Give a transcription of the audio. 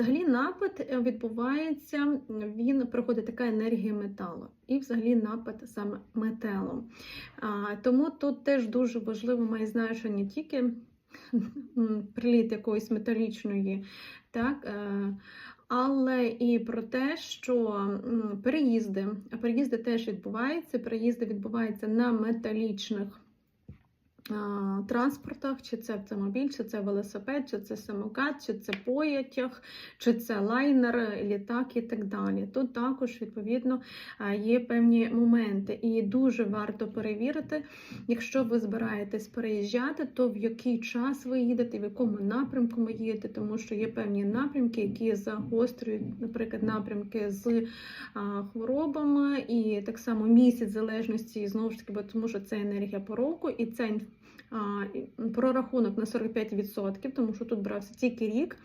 Взагалі напад е, відбувається, він проходить така енергія металу, і взагалі напад саме металом. Тому тут теж дуже важливо має значення тільки приліт якоїсь металічної, так, е, але і про те, що переїзди, а переїзди теж відбуваються, переїзди відбуваються на металічних транспортах, чи це автомобіль, чи це велосипед, чи це самокат, чи це потяг, чи це лайнер, літак і так далі. Тут також, відповідно, є певні моменти, і дуже варто перевірити, якщо ви збираєтесь переїжджати, то в який час ви їдете, в якому напрямку ви їдете, тому що є певні напрямки, які загострюють, наприклад, напрямки з хворобами, і так само місяць залежності, знову ж таки, бо тому що це енергія пороку, і це інф- а, і прорахунок на 45%, тому що тут брався тільки рік.